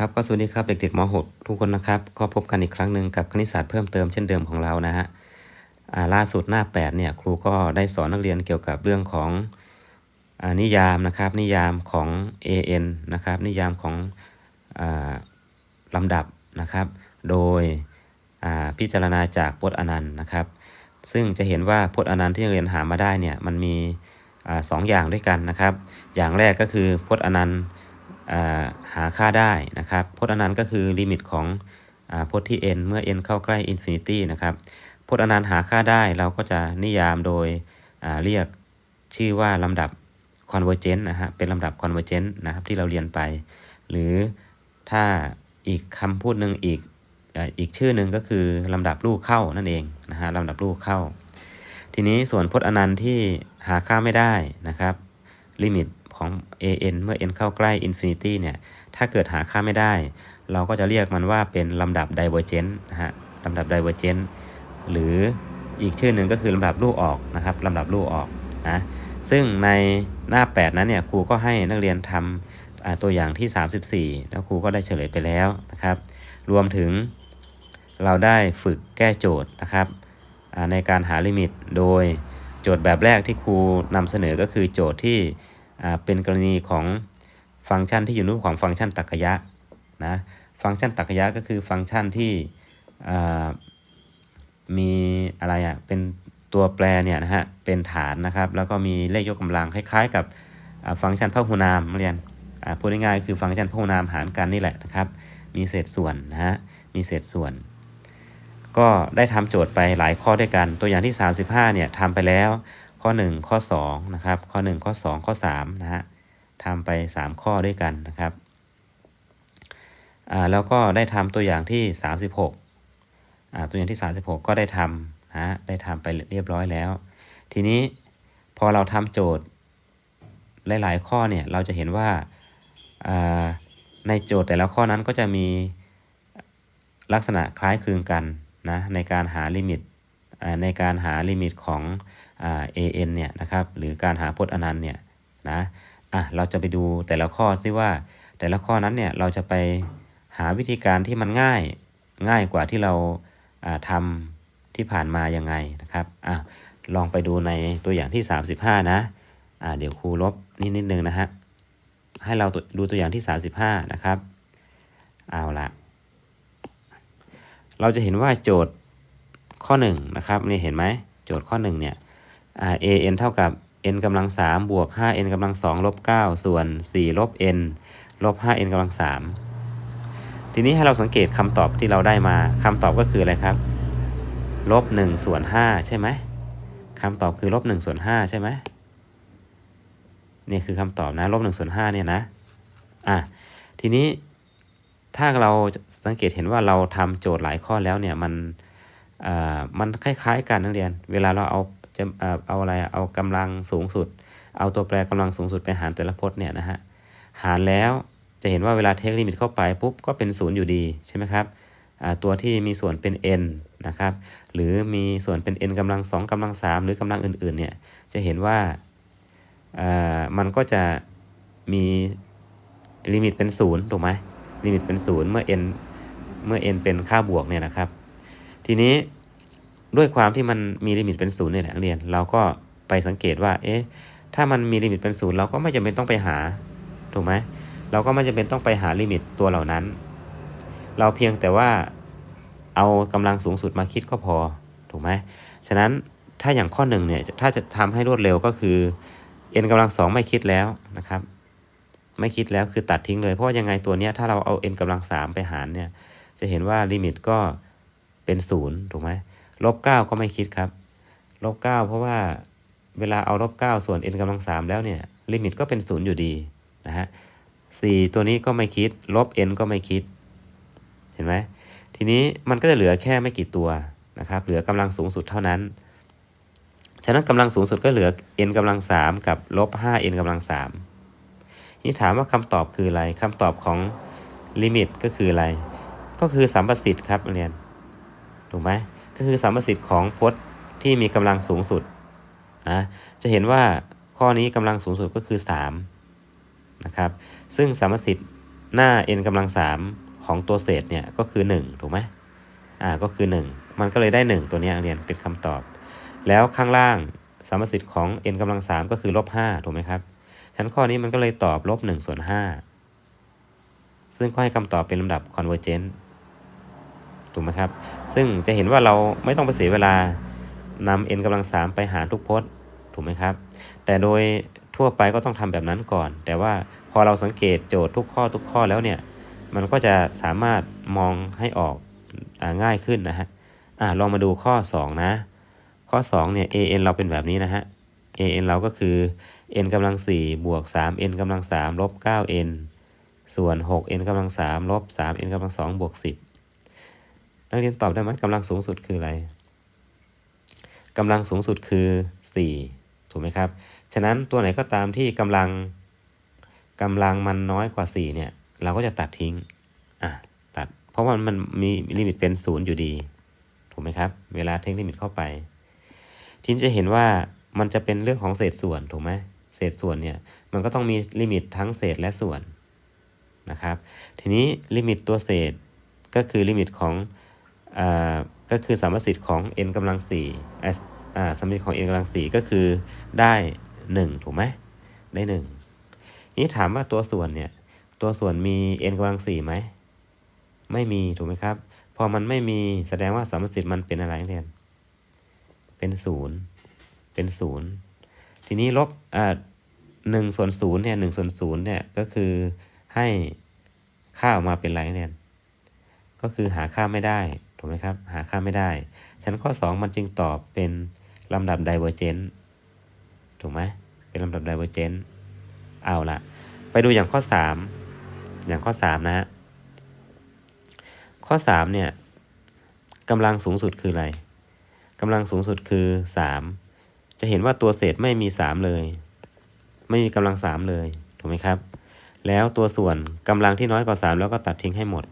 ครับก็สวัสดีครับเด็กๆม .6 ทุกคนนะครับ ก็พบกันอีกครั้งหนึ่งกับคณิตศาสตร์เพิ่มเติมเช่นเดิมของเรานะฮะล่าสุดหน้า 8 เนี่ยครูก็ได้สอนนักเรียนเกี่ยวกับเรื่องของอนิยามนะครับ นิยามของ an นะครับ นิยามของอลำดับนะครับ โดยพิจารณาจากพจน์อนันต์นะครับ ซึ่งจะเห็นว่าพจน์อนันต์ที่นักเรียนหามาได้เนี่ยมันมีอสองอย่างด้วยกันนะครับ อย่างแรกก็คือพจน์อนันต์ หาค่าได้นะครับพจน์อนันต์ก็คือลิมิตของอพจน์ที่ n เมื่อ n เข้าใกล้อินฟินิตี้นะครับพจน์อนันต์หาค่าได้เราก็จะนิยามโดยเรียกชื่อว่าลำดับ convergent นะฮะเป็นลำดับ convergent นะครับที่เราเรียนไป หรือถ้าอีกคำพูดหนึ่งอีกอีกชื่อหนึ่งก็คือลำดับลูกเข้านั่นเองนะฮะลำดับลูกเข้า ทีนี้ส่วนพจน์อนันต์ที่หาค่าไม่ได้นะครับลิมิต ของ an เมื่อ n เข้าใกล้ infinity เนี่ย ถ้าเกิดหาค่าไม่ได้ เราก็จะเรียกมันว่าเป็นลำดับ divergent นะฮะลำดับ divergent หรืออีกชื่อหนึ่งก็คือลำดับลูกออกนะครับลำดับลูกออกนะซึ่งในหน้า 8 นั้นเนี่ยครูก็ให้นักเรียนทำตัวอย่างที่ 34 แล้วครูก็ได้เฉลยไปแล้วนะครับ รวมถึงเราได้ฝึกแก้โจทย์นะครับในการหาลิมิตโดยโจทย์แบบแรกที่ครูนำเสนอก็คือโจทย์ที่ เป็นกรณีของฟังก์ชันที่อยู่ในรูปของฟังก์ชันตรรกะนะฟังก์ชันตรรกะก็คือฟังก์ชันที่มีอะไรอะ่ะเป็นตัวแปรเนี่ยนะฮะเป็นฐานนะครับ แล้วก็มีเลขยกกำลังคล้ายๆ กับฟังก์ชันพหุนามเรียนพูดง่ายๆคือฟังก์ชันพหุนามหารกันนี่แหละนะครับ มีเศษส่วนนะฮะมีเศษส่วน ก็ได้ทำโจทย์ไปหลายข้อด้วยกัน ตัวอย่างที่ 35เนี่ยทำไปแล้ว ข้อ 1 ข้อ2นะครับข้อ 1 ข้อ 2 ข้อ3นะฮะทำไป 3 ข้อด้วยกันนะครับอ่าแล้วก็ได้ทำตัวอย่างที่ 36อ่าตัวอย่างที่ 36 ก็ได้ทำนะได้ทำไปเรียบร้อยแล้ว ทีนี้พอเราทำโจทย์หลาย ๆ ข้อเนี่ยเราจะเห็นว่าในโจทย์แต่ละข้อนั้นก็จะมีลักษณะคล้ายคลึงกันนะในการหาลิมิตในการหาลิมิตของ an เนี่ยนะครับหรือการหาพจน์อนันต์เนี่ยนะอะเราจะไปดูแต่ละข้อซิว่า แต่ละข้อนั้นเนี่ยเราจะไปหาวิธีการที่มันง่ายง่ายกว่าที่เราอ่าทำที่ผ่านมายังไงนะครับอะลองไปดูในตัวอย่างที่ 35 นะอ่าเดี๋ยวครูลบนิดนิดนึงนะฮะให้เราดูตัวอย่างที่ 35 นะครับเอาละเราจะเห็นว่าโจทย์ข้อ1นะครับนี่เห็นไหมโจทย์ข้อ1เนี่ย an เท่ากับ n กำลัง3บวก 5n กำลัง2ลบ9ส่วน 4 ลบ n ลบ 5n กำลัง3ทีนี้ให้เราสังเกตคำตอบที่เราได้มาคำตอบก็คืออะไรครับ ลบ1ส่วน5ใช่ไหมคำตอบคือลบ1ส่วน5ใช่ไหมนี่คือคำตอบนะลบ1ส่วน5เนี่ยนะอะทีนี้ถ้าเราสังเกตเห็นว่าเราทำโจทย์หลายข้อแล้วเนี่ยมันอ่ามันคล้ายๆกันนักเรียน เวลาเราเอา จะเอาอะไรเอากำลังสูงสุด เอาตัวแปรกำลังสูงสุดไปหารแต่ละพจน์เนี่ยนะฮะหารแล้วจะเห็นว่าเวลาเทคลิมิตเข้าไปปุ๊บก็เป็นศูนย์อยู่ดีใช่ไหมครับตัวที่มีส่วนเป็น n นะครับหรือมีส่วนเป็น n กำลัง2กำลัง 3 หรือกำลังอื่นๆเนี่ยจะเห็นว่ามันก็จะมีลิมิตเป็นศูนย์ถูกไหมลิมิตเป็นศูนย์เมื่อ n เมื่อ n เป็นค่าบวกเนี่ยนะครับ ทีนี้ ด้วยความที่มันมีลิมิตเป็นศูนย์เนี่ยแหละนักเรียน เราก็ไปสังเกตว่า เอ๊ะ ถ้ามันมีลิมิตเป็นศูนย์เราก็ไม่จำเป็นต้องไปหา ถูกไหมเราก็ไม่จำเป็นต้องไปหาลิมิตตัวเหล่านั้น เราเพียงแต่ว่าเอากำลังสูงสุดมาคิดก็พอ ถูกไหมฉะนั้นถ้าอย่างข้อหนึ่งเนี่ย ถ้าจะทำให้รวดเร็วก็คือ n กำลังสองไม่คิดแล้วนะครับ ไม่คิดแล้วคือตัดทิ้งเลย เพราะายังไงตัวเนี้ยถ้าเราเอา n กำลังสามไปหารเนี่ย จะเห็นว่าลิมิตก็เป็นศูนย์ถูกไหม ลบเก้าก็ไม่คิดครับลบเก้าเพราะว่าเวลาเอาลบเก้าส่วน n กำลังสามแล้วเนี่ยลิมิตก็เป็นศูนย์อยู่ดีนะฮะสี่ตัวนี้ก็ไม่คิด ลบ n ก็ไม่คิด เห็นไหมทีนี้มันก็จะเหลือแค่ไม่กี่ตัวนะครับ เหลือกำลังสูงสุดเท่านั้น ฉะนั้นกำลังสูงสุดก็เหลือ n กำลังสามกับลบห้า n กำลังสามนี่ถามว่าคำตอบคืออะไรคำตอบของลิมิตก็คืออะไร ก็คือสัมประสิทธิ์ครับเรียนถูกไหม ก็คือสัมสิทธิ์ของพจน์ที่มีกำลังสูงสุดนะจะเห็นว่าข้อนี้กำลังสูงสุดก็คือ3นะครับซึ่งสัมสิทธิ์หน้า n กำลังสามของตัวเศษเนี่ยก็คือ 1 ถูกไหมอ่าก็คือ 1 มันก็เลยได้ 1 ตัวนี้เรียนเป็นคำตอบ แล้วข้างล่างสามสิทธิ์ของ n กำลังสามก็คือลบ5ถูกไหมครับฉะนั้นข้อนี้มันก็เลยตอบลบ1ส่วน5ซึ่งก็ให้คำตอบเป็นลำดับ convergent ถูกไหมครับ ซึ่งจะเห็นว่าเราไม่ต้องไปเสียเวลานำ n กำลังสามไปหารทุกพจน์ถูกไหมครับ แต่โดยทั่วไปก็ต้องทำแบบนั้นก่อน แต่ว่าพอเราสังเกตโจทย์ทุกข้อทุกข้อแล้วเนี่ยมันก็จะสามารถมองให้ออกอง่ายขึ้นนะฮะอ่าลองมาดูข้อ 2 นะ ข้อ2เนี่ย an เราเป็นแบบนี้นะฮะ an เราก็คือ n กำลัง4บวก 3n กำลัง3ลบ 9n ส่วน 6n กำลัง3ลบ 3n กำลัง2บวก 10 นักเรียนตอบได้ไหมกำลังสูงสุดคืออะไรกำลังสูงสุดคือ 4 ถูกไหมครับ ฉะนั้นตัวไหนก็ตามที่กำลังกำลังมันน้อยกว่า 4 เนี่ย เราก็จะตัดทิ้ง อะ ตัด เพราะว่ามันมีลิมิตเป็น 0 อยู่ดี ถูกไหมครับ เวลาเทคลิมิตเข้าไป ทีนี้จะเห็นว่ามันจะเป็นเรื่องของเศษส่วน ถูกไหม เศษส่วนเนี่ย มันก็ต้องมีลิมิตทั้งเศษและส่วน นะครับ ทีนี้ลิมิตตัวเศษก็คือลิมิตของ ก็คือสามสิทธิ์ของ n กำลัง4อ่าอ่าสมสิทธิ์ของ n กำลัง4ก็คือได้ 1 ถูกไหมได้ 1 นี้ถามว่าตัวส่วนเนี่ย ตัวส่วนมี n กำลัง4ไหม ไม่มีถูกไหมครับ พอมันไม่มีแสดงว่าสามสิทธิ์มันเป็นอะไรเรียน เป็นศูนย์เป็นศูนย์ทีนี้ลบอ่าหนึ่งส่วนศูนย์เนี่ยหนึ่งส่วนศูนย์เนี่ยก็คือให้ค่าออกมาเป็นไรเรียก็คือหาค่าไม่ได้ ถูกไหมครับ หาค่าไม่ได้ ฉะนั้นข้อ 2 มันจึงตอบเป็นลำดับ divergent ถูกไหมเป็นลำดับ divergent เอาละไปดูอย่างข้อ 3 อย่างข้อ 3 นะฮะ ข้อ 3 เนี่ยกำลังสูงสุดคืออะไรกำลังสูงสุดคือ 3 จะเห็นว่าตัวเศษไม่มี 3 เลย ไม่มีกำลัง 3 เลย ถูกไหมครับ แล้วตัวส่วนกำลังที่น้อยกว่า 3 แล้วก็ตัดทิ้งให้หมด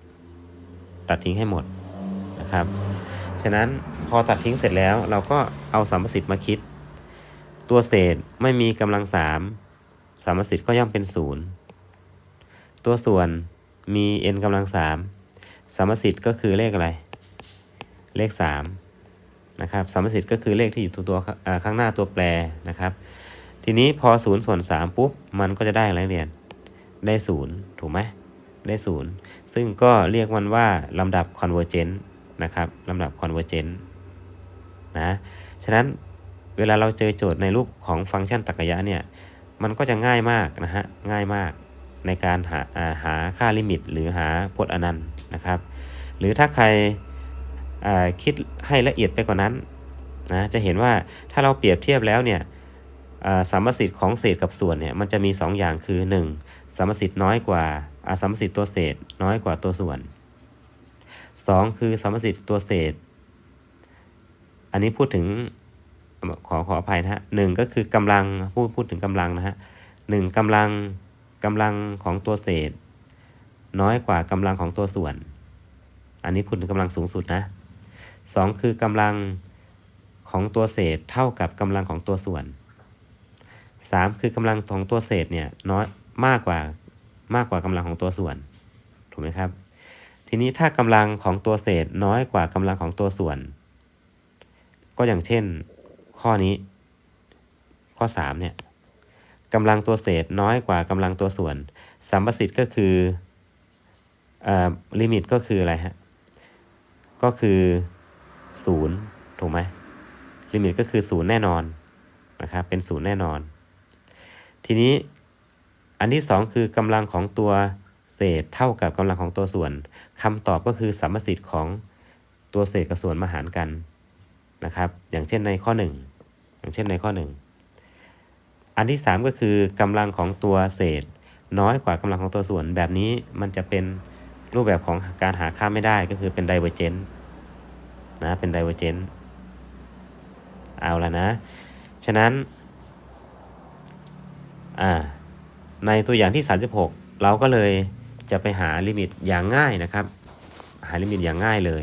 ตัดทิ้งให้หมด นะครับ ฉะนั้นพอตัดทิ้งเสร็จแล้วเราก็เอาสามสิทธิ์มาคิด ตัวเศษไม่มีกำลังสามสิทธิ์ก็ย่อมเป็น0ตัวส่วนมี n กำลังสามสิทธิ์ก็คือเลขอะไร เลข3นะครับสามสิทธิ์ก็คือเลขที่อยู่ตัวตัวข้างหน้าตัวแปรนะครับ ทีนี้พอ0ส่วน3ปุ๊บมันก็จะได้อะไรเรียนได้ 0 ถูกไหมได้ 0 ซึ่งก็เรียกมันว่าลำดับ convergent น นะครับลำดับ convergent นะฉะนั้นเวลาเราเจอโจทย์ในรูปของฟังก์ชันตรรกะเนี่ยมันก็จะง่ายมากนะฮะง่ายมากในการหาาหาค่าลิมิต หรือหาพจน์อนันต์นะครับ หรือถ้าใครคิดให้ละเอียดไปกว่านั้นนะจะเห็นว่าถ้าเราเปรียบเทียบแล้วเนี่ยสามสิทธิ์ของเศษกับส่วนเนี่ยมันจะมี 2 อย่างคือ 1. สามสิทธิ์น้อยกว่าอาสามสิทธิ์ตัวเศษน้อยกว่าตัวส่วน 2. คือสามสิทธิ์ตัวเศษ อันนี้พูดถึงขอขออภัยนะฮะหนึ่งก็คือกำลังพูดพูดถึงกำลังนะฮะหนึ่งกำลังกำลังของตัวเศษ น้อยกว่ากำลังของตัวส่วน อันนี้พูดถึงกำลังสูงสุดนะสองคือกำลังของตัวเศษเท่ากับกำลังของตัวส่วนสามคือกำลังของตัวเศษเนี่ยน้อยมากกว่ามากกว่ากำลังของตัวส่วน ถูกไหมครับ ทีนี้ถ้ากำลังของตัวเศษน้อยกว่ากำลังของตัวส่วน ก็อย่างเช่น ข้อนี้ ข้อ3เนี่ยกำลังตัวเศษน้อยกว่ากำลังตัวส่วนสัมประสิทธิ์ก็คืออ่าลิมิตก็คืออะไรฮะ ก็คือ0ถูกไหมลิมิตก็คือ0แน่นอนนะครับเป็น0แน่นอน ทีนี้อันที่ 2 คือกำลังของตัว เศษเท่ากับกำลังของตัวส่วนคำตอบก็คือสัมประสิทธิ์ของตัวเศษกับส่วนมาหารกันนะครับ อย่างเช่นในข้อ 1 อย่างเช่นในข้อ 1 อันที่ 3 ก็คือกำลังของตัวเศษ น้อยกว่ากำลังของตัวส่วนแบบนี้มันจะเป็นรูปแบบของการหาค่าไม่ได้ก็คือเป็น divergent นะเป็น divergent เอาละนะ ฉะนั้นในตัวอย่างที่ 36 เราก็เลย จะไปหาลิมิตอย่างง่ายนะครับ หาลิมิตอย่างง่ายเลย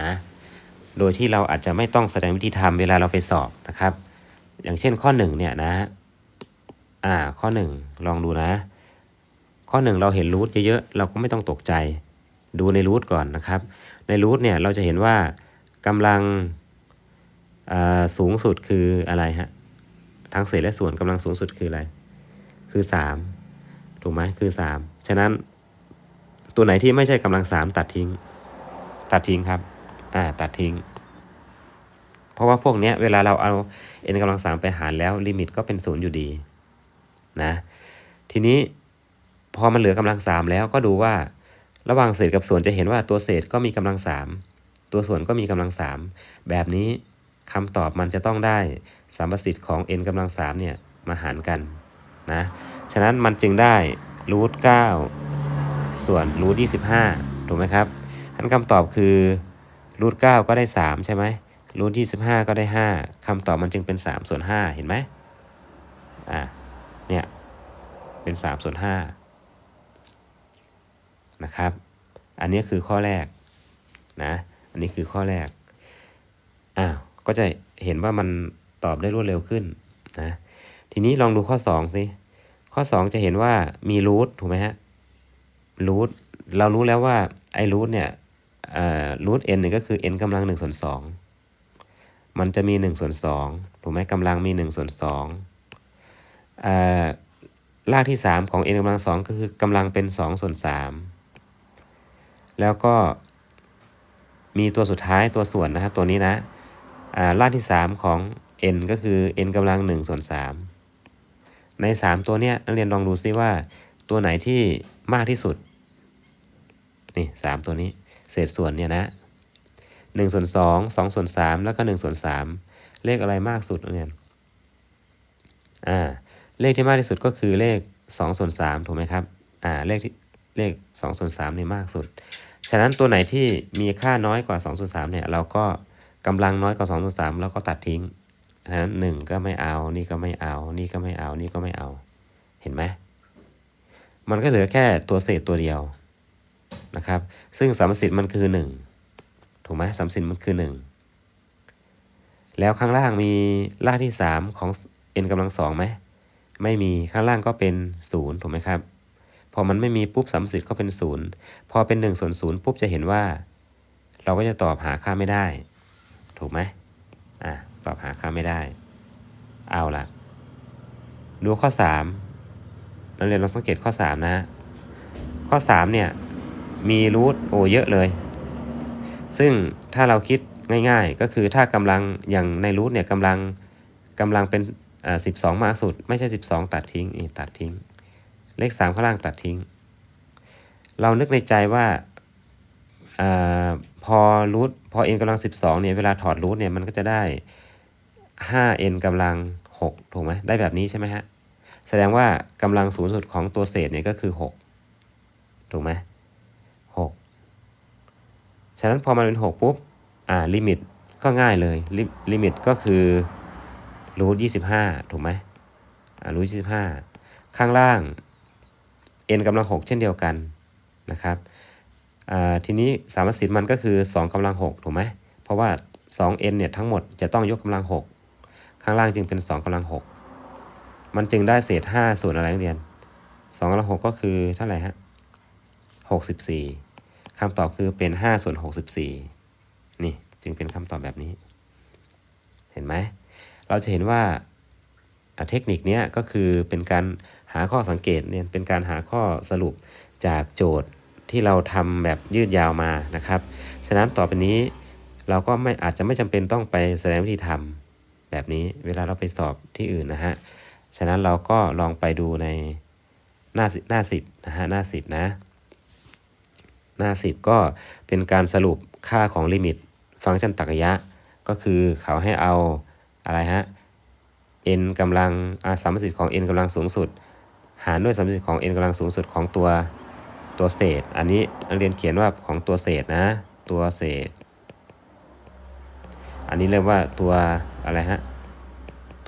นะโดยที่เราอาจจะไม่ต้องแสดงวิธีทำเวลาเราไปสอบนะครับ อย่างเช่นข้อ1เนี่ยนะอ่าข้อ 1 ลองดูนะ ข้อข้อหนึ่งเราเห็นรูทเยอะๆเราก็ไม่ต้องตกใจ ดูในรูทก่อนนะครับ ในรูทเนี่ยเราจะเห็นว่ากำลังอ่าสูงสุดคืออะไรฮะทั้งเศษและส่วนกำลังสูงสุดคืออะไร คือสามถูกไหมคือสามฉะนั้น ตัวไหนที่ไม่ใช่กำลังสามตัดทิ้ง ตัดทิ้งครับ อ่า ตัดทิ้ง เพราะว่าพวกเนี้ยเวลาเราเอา n กำลังสามไปหารแล้วลิมิตก็เป็นศูนย์อยู่ดีนะ ทีนี้พอมันเหลือกำลังสามแล้วก็ดูว่า ระหว่างเศษกับส่วนจะเห็นว่าตัวเศษก็มีกำลังสามตัวส่วนก็มีกำลังสามแบบนี้คำตอบมันจะต้องได้สามประสิทธิ์ของ n กำลังสามเนี่ยมาหารกันนะ ฉะนั้นมันจึงได้รูทเก้า ส่วนรูทยี่สิบห้าถูกไหมครับอันคำตอบคือรูทเก้าก็ได้สามใช่ไหมรูทยี่สิบห้าก็ได้ห้าคำตอบมันจึงเป็นสามส่วนห้าเห็นไหมอ่าเนี่ยเป็นสามส่วนห้านะครับ อันนี้คือข้อแรกนะอันนี้คือข้อแรกอ้าวก็จะเห็นว่ามันตอบได้รวดเร็วขึ้นนะทีนี้ลองดูข้อ2สิข้อ 2 จะเห็นว่ามีรูทถูกไหมฮะ รูทเรารู้แล้วว่าไอ้รูทเนี่ยรูท n เนี่ยก็คือ n กำลัง1ส่วน2มันจะมี1ส่วน2ถูกไหมกำลังมี1ส่วน2อ่ารากที่ 3 ของ n กำลัง2ก็คือกำลังเป็น2ส่วน3แล้วก็มีตัวสุดท้ายตัวส่วนนะครับตัวนี้นะอ่ารากที่ 3 ของ n ก็คือ n กำลัง1ส่วน3ใน 3 ตัวเนี้ยนักเรียนลองดูซิว่าตัวไหนที่ มากที่สุด นี่สามตัวนี้ เศษส่วนเนี่ยนะ1ส่วน2 2ส่วน3แล้วก็1ส่วน3เลขอะไรมากสุดเรียอ่า เลขที่มากที่สุดก็คือเลข2ส่วน3ถูกไหมครับ อ่า เลขที่เลข2ส่วน3นี่มากสุด ฉะนั้นตัวไหนที่มีค่าน้อยกว่า2ส่วน3เนี่ย เราก็กำลังน้อยกว่า2ส่วน3แล้วก็ตัดทิ้งฉะนั้นหนึ่งก็ไม่เอา นี่ก็ไม่เอา นี่ก็ไม่เอา นี่ก็ไม่เอา เห็นไหม มันก็เหลือแค่ตัวเศษตัวเดียวนะครับ ซึ่งสามสิทธิ์มันคือหนึ่งถูกไหมสามสิทธิ์มันคือหนึ่งแล้วข้างล่างมีรากที่สามของ n กำลังสองไหมไม่มีข้างล่างก็เป็นศูนย์ถูกไหมครับ พอมันไม่มีปุ๊บสามสิทธิ์ก็เป็นศูนย์พอเป็นหนึ่งส่วนศูนย์ปุ๊บจะเห็นว่า เราก็จะตอบหาค่าไม่ได้ ถูกไหมอ่าตอบหาค่าไม่ได้ เอาละดูข้อ 3 นักเรียนลองสังเกตข้อ 3นะข้อ 3 เนี่ย มีรูทโอเยอะเลย ซึ่งถ้าเราคิดง่ายๆ ก็คือถ้ากำลังอย่างในรูทเนี่ยกำลังกำลังเป็นอ่าสิบสองมากสุด ไม่ใช่ 12 ตัดทิ้งนี่ตัดทิ้ง เลข 3 ข้างล่างตัดทิ้ง เรานึกในใจว่าอาพอรูทพอ n กำลัง 12เนี่ยเวลาถอดรูทเนี่ยมันก็จะได้ 5n กำลัง 6 ถูกไหมได้แบบนี้ใช่ไหมฮะ แสดงว่ากำลังสูงสุดของตัวเศษเนี่ยก็คือ 6 ถูกไหม6ฉะนั้นพอมันเป็น 6 ปุ๊บ อ่าลิมิตก็ง่ายเลยลิลิมิตก็คือรูท25ถูกไหมอ่ารูท25ข้างล่าง n กำลัง 6 เช่นเดียวกันนะครับอ่าทีนี้สามสิทธิ์มันก็คือ 2กำลัง 6 ถูกไหมเพราะว่า 2n เนี่ยทั้งหมดจะต้องยกกำลัง 6 ข้างล่างจึงเป็น 2กำลัง 6 มันจึงได้เศษ5ส่วนอะไรนักเรียน2กำลัง6ก็คือเท่าไหร่ฮะ64คำตอบคือเป็น5ส่วน64นี่จึงเป็นคำตอบแบบนี้ เห็นไหม เราจะเห็นว่าเทคนิคนี้ก็คือเป็นการหาข้อสังเกตเนี่ยเป็นการหาข้อสรุปจากโจทย์ที่เราทำแบบยืดยาวมานะครับ ฉะนั้นต่อไปนี้เราก็ไม่อาจจะไม่จำเป็นต้องไปแสดงวิธีทำแบบนี้เวลาเราไปสอบที่อื่นนะฮะ ฉะนั้นเราก็ลองไปดูในหน้าหน้าสิบนะฮะหน้าสิบนะ หน้าสิบก็เป็นการสรุปค่าของลิมิต ฟังก์ชันตรรกะยะก็คือเขาให้เอาอะไรฮะ n กำลังอาสามสิทธิ์ของ n กำลังสูงสุด หารด้วยสามสิทธิ์ของ n กำลังสูงสุดของตัวตัวเศษ อันนี้เรียนเขียนว่าของตัวเศษนะ ตัวเศษ อันนี้เรียกว่าตัวอะไรฮะ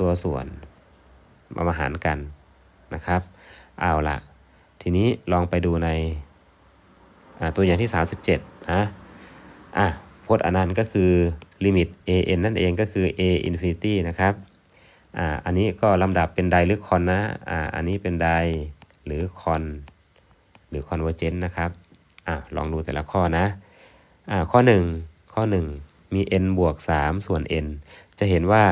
ตัวส่วน มามาหารกันนะครับ เอาละทีนี้ลองไปดูในตัวอย่างที่ 37 นะอะพจน์อนันต์ก็คือลิมิต an นั่นเองก็คือ a infinity นะครับอ่าอันนี้ก็ลำดับเป็นไดหรือคอนนะอ่าอันนี้เป็นไดหรือคอนหรือ convergent นต์นะครับอะลองดูแต่ละข้อนะอ่าข้อ 1 ข้อ 1 มี n บวก 3 ส่วน n จะเห็นว่า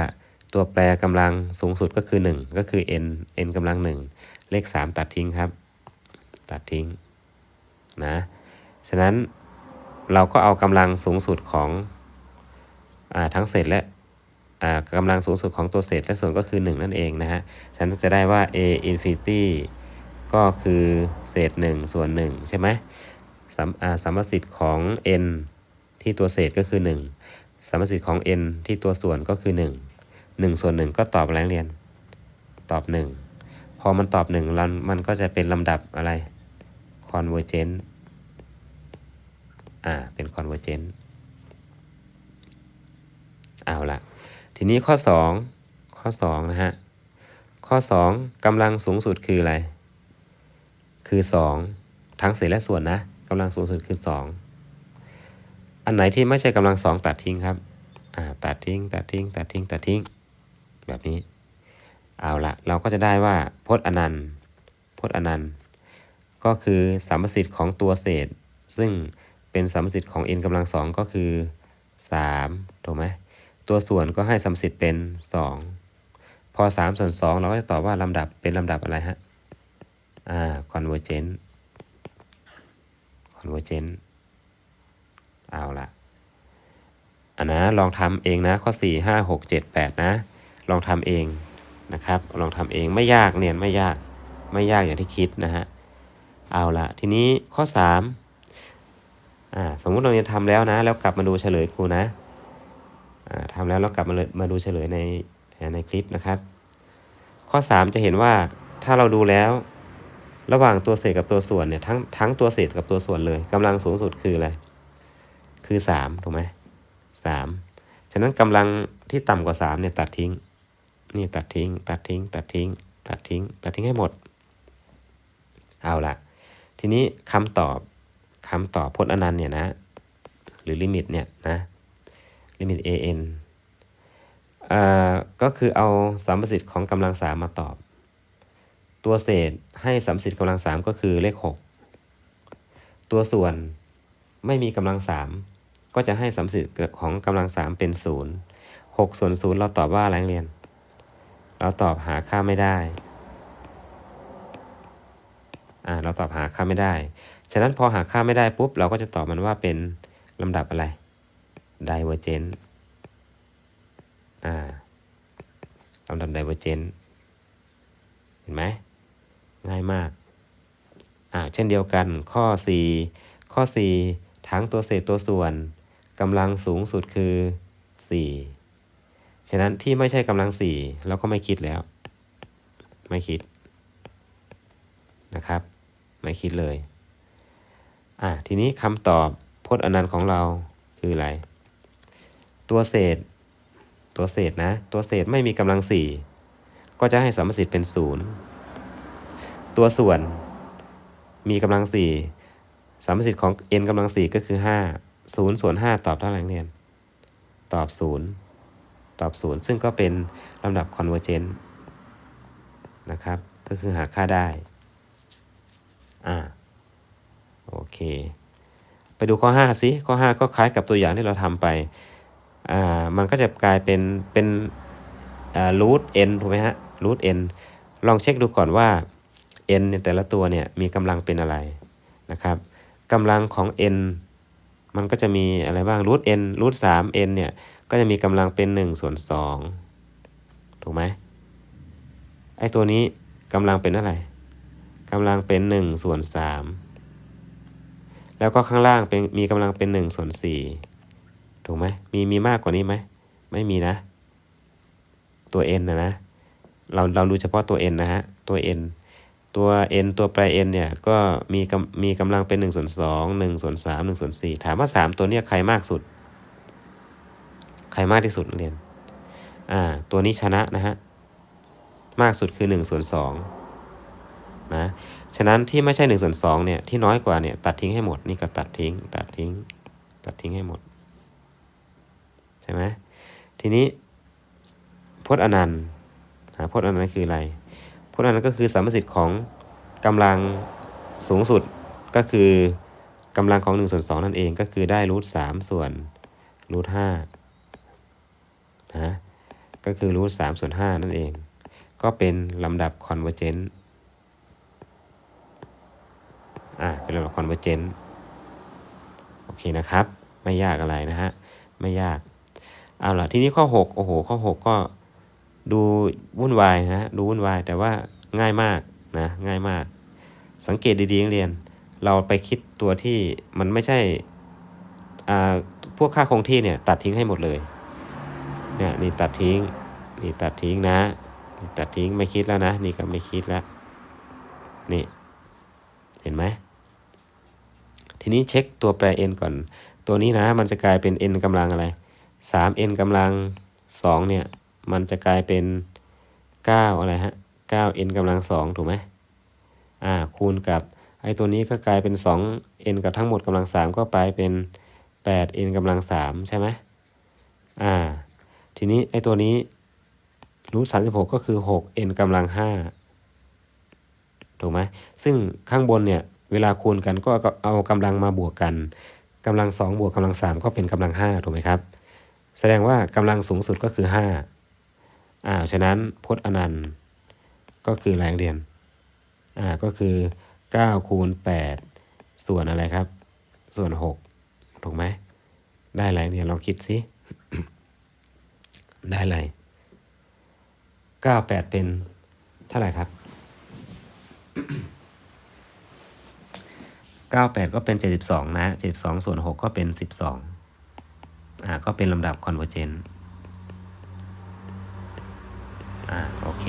ตัวแปรกำลังสูงสุดก็คือ 1 ก็คือ n n กำลัง 1 เลข 3 ตัดทิ้งครับ ตัดทิ้งนะฉะนั้นเราก็เอากำลังสูงสุดของอทั้งเศษและกำลังสูงสุดของตัวเศษและส่วนก็คือ 1 นั่นเองนะฮะฉันจะได้ว่า a infinity ก็คือเศษ 1 ส่วน 1 ใช่ไหมสมอ่าสมสิทธิ์ของ n ที่ตัวเศษก็คือ 1สมสิทธิ์ของ n ที่ตัวส่วนก็คือ 1 1ส่วน1ก็ตอบอะไรนักเรียน ตอบ 1 พอมันตอบ1มันมันก็จะเป็นลำดับอะไร convergent อ่า เป็น convergent เอาละทีนี้ข้อ 2 ข้อ2นะฮะ ข้อ 2กำลังสูงสุดคืออะไร คือ 2 ทั้งเศษและส่วนนะกำลังสูงสุดคือ 2 อันไหนที่ไม่ใช่กำลัง2ตัดทิ้งครับ อ่า ตัดทิ้ง ตัดทิ้ง ตัดทิ้ง ตัดทิ้ง แบบนี้ เอาละเราก็จะได้ว่าพจน์อนันต์พจน์อนันต์ ก็คือสามสิทธิ์ของตัวเศษ ซึ่งเป็นสามสิทธิ์ของ n กำลังสองก็คือ 3 ถูกไหมตัวส่วนก็ให้สามสิทธิ์เป็น 2 พอ 3 ส่วน 2 เราก็จะตอบว่าลำดับเป็นลำดับอะไรฮะ อ่า convergent convergent เอาละอันนะลองทำเองนะ ข้อ 4 5 6 7 8 นะ ลองทำเองนะครับ ลองทำเองไม่ยากเรียนไม่ยากไม่ยากอย่างที่คิดนะฮะเอาละทีนี้ข้อ3อ่าสมมุติเราเนี่ยทำแล้วนะ แล้วกลับมาดูเฉลยครูนะอ่าทำแล้วแล้วกลับมามาดูเฉลยในในคลิปนะครับ ข้อ 3 จะเห็นว่าถ้าเราดูแล้วระหว่างตัวเศษกับตัวส่วนเนี่ยทั้งทั้งตัวเศษกับตัวส่วนเลยกำลังสูงสุดคืออะไรคือ3ถูกไหมสามฉะนั้นกำลังที่ต่ำกว่า3เนี่ยตัดทิ้ง นี่ตัดทิ้ง ตัดทิ้ง ตัดทิ้ง ตัดทิ้ง ตัดทิ้งให้หมด เอาละทีนี้คำตอบคำตอบพจน์อนันต์เนี่ยนะ หรือลิมิตเนี่ยนะลิมิต an อ่าก็คือเอาสามประสิทธิ์ของกำลังสามมาตอบ ตัวเศษให้สามสิทธิ์กำลังสามก็คือเลข6ตัวส่วนไม่มีกำลังสามก็จะให้สามสิทธิ์ของกำลังสามเป็นศูนย์หกส่วนศูนย์เราตอบว่าอะไรเรียน เราตอบหาค่าไม่ได้อ่าเราตอบหาค่าไม่ได้ ฉะนั้นพอหาค่าไม่ได้ปุ๊บ เราก็จะตอบมันว่าเป็นลำดับอะไร divergent อ่าลำดับ divergent เห็นไหมง่ายมากอ่าเช่นเดียวกันข้อ 4 ข้อ 4 ทั้งตัวเศษตัวส่วนกำลังสูงสุดคือ 4 ฉะนั้นที่ไม่ใช่กำลัง4เราก็ไม่คิดแล้ว ไม่คิดนะครับ ไม่คิดเลย อะทีนี้คำตอบพจน์อนันต์ของเราคืออะไร ตัวเศษ ตัวเศษนะ ตัวเศษไม่มีกำลัง4ก็จะให้สมสิทธิ์เป็น0ตัวส่วนมีกำลัง4สมสิทธิ์ของ n กำลัง4ก็คือ5 0ส่วน5ตอบเท่าไหร่เรียน ตอบ0 ตอบ 0 ซึ่งก็เป็นลำดับ convergent นะครับ ก็คือหาค่าได้ อ่า โอเค ไปดูข้อ 5 สิ ข้อ 5 ก็คล้ายกับตัวอย่างที่เราทำไป อ่า มันก็จะกลายเป็น เป็นอ่า root n ถูกไหมฮะ root n ลองเช็คดูก่อนว่า n ในแต่ละตัวเนี่ยมีกำลังเป็นอะไรนะครับกำลังของ n มันก็จะมีอะไรบ้าง root n root 3 n เนี่ย ก็จะมีกำลังเป็น1ส่วน2ถูกไหมไอ้ตัวนี้กำลังเป็นอะไรกำลังเป็น1ส่วน3แล้วก็ข้างล่างเป็นมีกำลังเป็น1ส่วน4ถูกไหมมีมีมากกว่านี้ไหมไม่มีนะ ตัว n นะนะเราเราดูเฉพาะตัว n นะฮะตัว n ตัว n ตัวแปร n เนี่ยก็มีกำมีกำลังเป็น1ส่วน2 1ส่วน3 1ส่วน4ถามว่า 3 ตัวเนี้ยใครมากสุด ใครมากที่สุดนักเรียน อ่า ตัวนี้ชนะนะฮะ มากสุดคือ1ส่วน2นะ ฉะนั้นที่ไม่ใช่1ส่วน2เนี่ย ที่น้อยกว่าเนี่ย ตัดทิ้งให้หมด นี่ก็ตัดทิ้ง ตัดทิ้ง ตัดทิ้งให้หมด ใช่ไหมทีนี้พจน์อนันต์นะพจน์อนันต์คืออะไร พจน์อนันต์ก็คือสามสิทธิ์ของกำลังสูงสุดก็คือกำลังของ1ส่วน2นั่นเองก็คือได้รูท3ส่วนรูท5 นะก็คือรูท3ส่วน5นั่นเอง ก็เป็นลำดับคอนเวอร์เจนต์อ่าเป็นลำดับคอนเวอร์เจนต์โอเคนะครับ ไม่ยากอะไรนะฮะ ไม่ยาก เอาล่ะ ทีนี้ข้อ 6 โอ้โห ข้อ 6 ก็ดูวุ่นวายนะดูวุ่นวาย แต่ว่าง่ายมากนะ ง่ายมาก สังเกตดีๆเรียน เราไปคิดตัวที่มันไม่ใช่พวกค่าคงที่เนี่ย ตัดทิ้งให้หมดเลย เนี่ยนี่ตัดทิ้ง นี่ตัดทิ้งนะนี่ตัดทิ้งไม่คิดแล้วนะ นี่ก็ไม่คิดแล้ว นี่ เห็นไหมทีนี้เช็คตัวแปร n ก่อน ตัวนี้นะมันจะกลายเป็น n กำลังอะไร 3n กำลัง 2 เนี่ย มันจะกลายเป็น 9 อะไรฮะ 9n กำลัง 2 ถูกไหมอ่า คูณกับไอ้ตัวนี้ก็กลายเป็น 2n กับทั้งหมดกำลัง 3 ก็ไปเป็น 8n กำลัง 3 ใช่ไหมอ่า ทีนี้ไอ้ตัวนี้รูท36ก็คือ 6n กำลัง5ถูกไหมซึ่งข้างบนเนี่ยเวลาคูณกันก็เอากำลังมาบวกกันกำลัง2บวกกำลัง3ก็เป็นกำลัง5ถูกไหมครับ แสดงว่ากำลังสูงสุดก็คือ5อ่าฉะนั้นพจน์อนันต์ก็คือแรงเรียนอ่าก็คือ9คูณ8ส่วนอะไรครับ ส่วน 6 ถูกไหม ได้แรงเรียนลองคิดสิ ได้อะไร9 8เป็นเท่าไหร่ครับ98ก็เป็น72นะ72ส่วน6ก็เป็น12อ่าก็เป็นลำดับคอนเวอร์เจนต์อ่าโอเค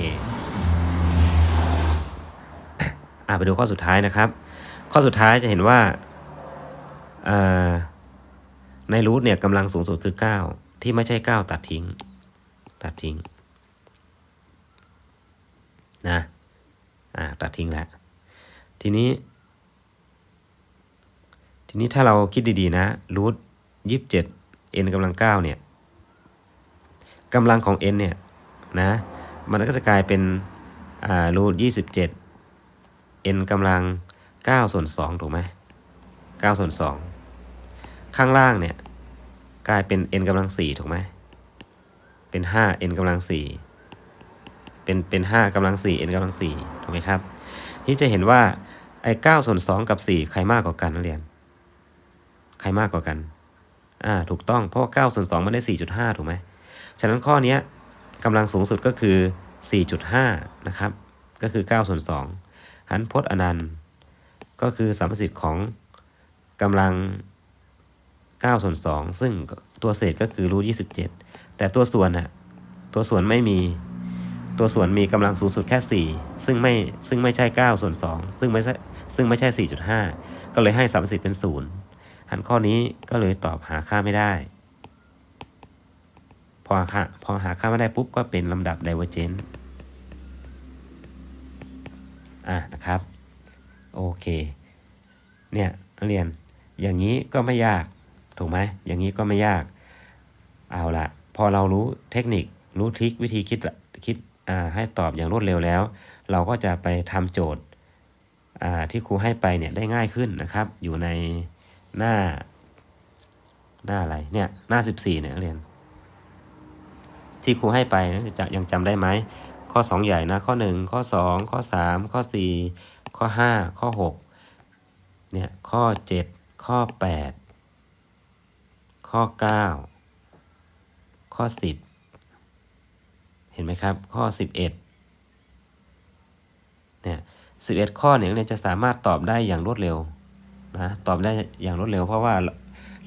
อ่าไปดูข้อสุดท้ายนะครับ ข้อสุดท้ายจะเห็นว่าอ่าในรูทเนี่ยกำลังสูงสุดคือ 9 ที่ไม่ใช่ 9 ตัดทิ้ง ตัดทิ้งนะอ่าตัดทิ้งแล้ว ทีนี้ ทีนี้ถ้าเราคิดดีๆนะรูทยี่สิบเจ็ด n กำลังเก้าเนี่ยกำลังของ n เนี่ยนะมันก็จะกลายเป็นอ่ารูทยี่สิบเจ็ด n กำลังเก้าส่วนสองถูกไหมเก้าส่วนสองข้างล่างเนี่ยกลายเป็น n กำลังสี่ถูกไหม เป็นห้า n กำลังสี่เป็นเป็นห้ากำลังสี่ n กำลังสี่ถูกไหมครับที่จะเห็นว่าไอ้เก้าส่วนสองกับสี่ใครมากกว่ากันนักเรียน ใครมากกว่ากัน อ่า ถูกต้อง เพราะว่า9ส่วน2มันได้ 4.5 ถูกไหม ฉะนั้นข้อนี้กำลังสูงสุดก็คือ 4.5 นะครับ ก็คือ9ส่วน2หันพจน์อนันต์ ก็คือสามสิทธิ์ของกำลัง9ส่วน2ซึ่งตัวเศษก็คือรูท27 แต่ตัวส่วนน่ะตัวส่วนไม่มี ตัวส่วนมีกำลังสูงสุดแค่ 4 ซึ่งไม่ซึ่งไม่ใช่9ส่วน2ซึ่งไม่ใช่ซึ่งไม่ใช่ 4.5 ก็เลยให้สามสิเป็น 0 หันข้อนี้ก็เลยตอบหาค่าไม่ได้ พอหาค่าพอหาค่าไม่ได้ปุ๊บก็เป็นลำดับ divergent อะนะครับ โอเค เนี่ยเรียนอย่างนี้ก็ไม่ยาก ถูกไหมอย่างนี้ก็ไม่ยาก เอาละ พอเรารู้เทคนิค รู้ทริควิธีคิดคิดให้ตอบอย่างรวดเร็วแล้ว เราก็จะไปทำโจทย์ที่ครูให้ไปเนี่ยได้ง่ายขึ้นนะครับ อยู่ในหน้า หน้าอะไรเนี่ยหน้า 14เนี่ยนักเรียน ที่ครูให้ไปจะยังจำได้ไหมข้อ 2 ใหญ่นะข้อ 1 ข้อ 2 ข้อ 3 ข้อ 4 ข้อ 5 ข้อ 6เนี่ยข้อ 7 ข้อ 8 ข้อ 9 ข้อ 10 เห็นไหมครับ ข้อ 11เนี่ย11 ข้อเนี่ยเรียนจะสามารถตอบได้อย่างรวดเร็วนะตอบได้อย่างรวดเร็ว เพราะว่า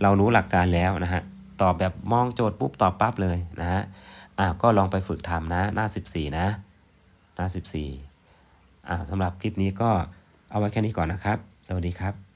เรารู้หลักการแล้วนะฮะตอบแบบมองโจทย์ปุ๊บตอบปั๊บเลยนะฮะอ่าก็ลองไปฝึกทำนะหน้า 14 นะ หน้า 14อ่าสำหรับคลิปนี้ก็เอาไว้แค่นี้ก่อนนะครับ สวัสดีครับ